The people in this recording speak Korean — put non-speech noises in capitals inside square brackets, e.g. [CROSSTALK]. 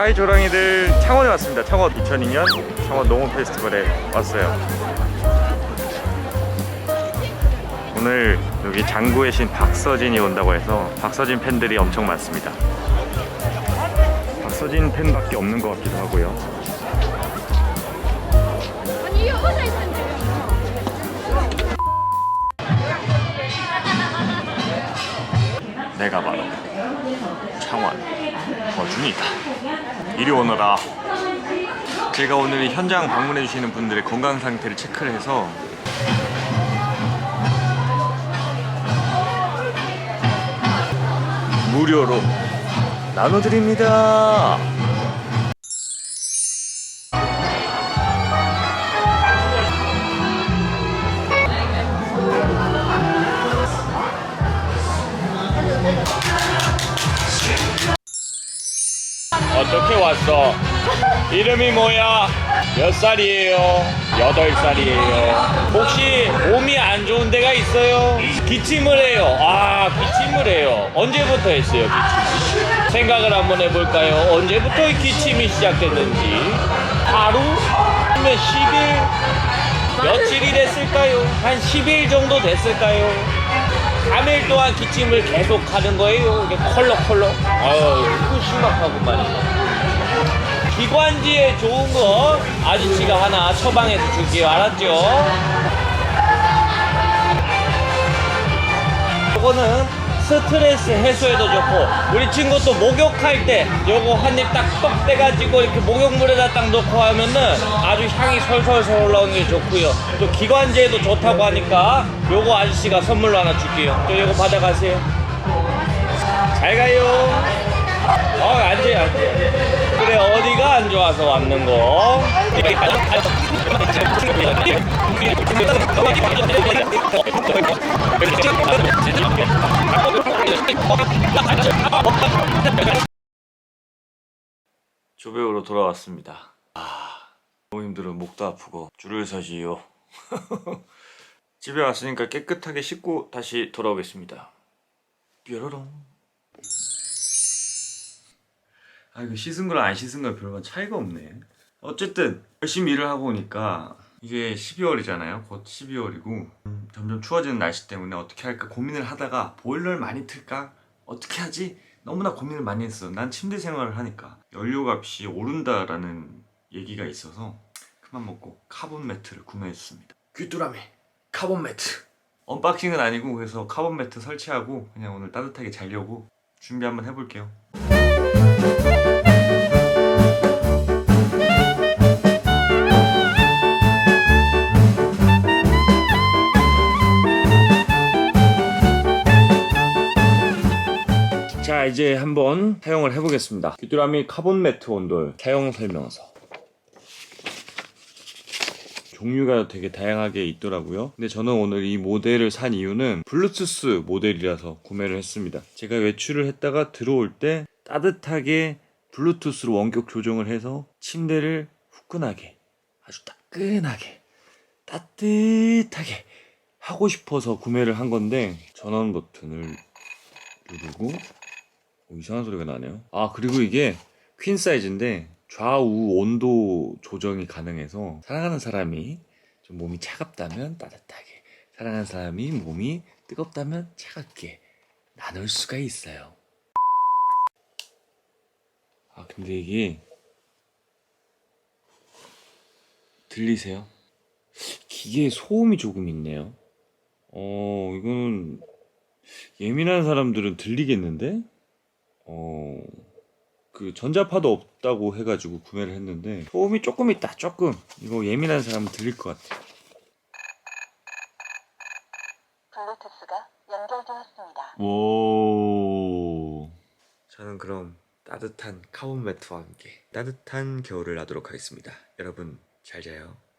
하이 조랑이들 창원에 왔습니다. 창원 2002년 창원 농업 페스티벌에 왔어요. 오늘 여기 장구의 신 박서진이 온다고 해서 박서진 팬들이 엄청 많습니다. 박서진 팬밖에 없는 것 같기도 하고요. 내가 바로 창원 어준이다. 이리 오너라. 제가 오늘 이 현장 방문해 주시는 분들의 건강 상태를 체크를 해서 무료로 나눠드립니다. 어떻게 왔어? 이름이 뭐야? 몇 살이에요? 여덟 살이에요. 혹시 몸이 안 좋은 데가 있어요? 기침을 해요. 아, 기침을 해요. 언제부터 했어요, 기침? 생각을 한번 해볼까요? 언제부터 이 기침이 시작됐는지. 하루? 아니면 10일? 며칠이 됐을까요? 한 10일 정도 됐을까요? 3일 동안 기침을 계속 하는 거예요. 이게 컬럭컬럭. 아유, 이거 심각하구만. 기관지에 좋은 거 아저씨가 하나 처방해서 줄게요. 알았죠? 요거는 스트레스 해소에도 좋고 우리 친구도 목욕할 때 요거 한 입 딱떡 떼가지고 이렇게 목욕물에다 딱 넣고 하면은 아주 향이 솔솔솔 올라오는 게 좋고요. 또 기관지에도 좋다고 하니까 요거 아저씨가 선물로 하나 줄게요. 또 요거 받아가세요. 잘 가요. 어 앉아요 앉아요 그래 어디가 안 좋아서 왔는 거 조배우로 돌아왔습니다. 아, 힘들어. 목도 아프고 줄을 서시요. [LAUGHS] 집에 왔으니까 깨끗하게 씻고 다시 돌아오겠습니다. 뾰로롱. 아 이거 씻은 거랑 안 씻은 거랑 별반 차이가 없네. 어쨌든 열심히 일을 하고 오니까 이게 12월이잖아요. 곧 12월이고 점점 추워지는 날씨 때문에 어떻게 할까 고민을 하다가 보일러를 많이 틀까 어떻게 하지 너무나 고민을 많이 했어. 난 침대 생활을 하니까 연료값이 오른다라는 얘기가 있어서 그만 먹고 카본 매트를 구매했습니다. 귀뚜라미 카본 매트. 언박싱은 아니고 그래서 카본 매트 설치하고 그냥 오늘 따뜻하게 자려고 준비 한번 해볼게요. 자 이제 한번 사용을 해보겠습니다. 귀뚜라미 카본 매트 온돌. 사용 설명서. 종류가 되게 다양하게 있더라고요. 근데 저는 오늘 이 모델을 산 이유는 블루투스 모델이라서 구매를 했습니다. 제가 외출을 했다가 들어올 때 따뜻하게 블루투스로 원격 조정을 해서 침대를 후끈하게 아주 따끈하게 따뜻하게 하고 싶어서 구매를 한 건데 전원 버튼을 누르고 오, 이상한 소리가 나네요. 아 그리고 이게 퀸 사이즈인데 좌우 온도 조정이 가능해서 사랑하는 사람이 좀 몸이 차갑다면 따뜻하게, 사랑하는 사람이 몸이 뜨겁다면 차갑게 나눌 수가 있어요. 아 근데 이게 들리세요? 기계에 소음이 조금 있네요. 어 이거는 예민한 사람들은 들리겠는데? 어, 그 전자파도 없다고 해가지고 구매를 했는데 소음이 조금 있다 조금 이거 예민한 사람은 들릴 것 같아 블루투스가 연결되었습니다. 오 저는 그럼 따뜻한 카본 매트와 함께 따뜻한 겨울을 나도록 하겠습니다. 여러분 잘 자요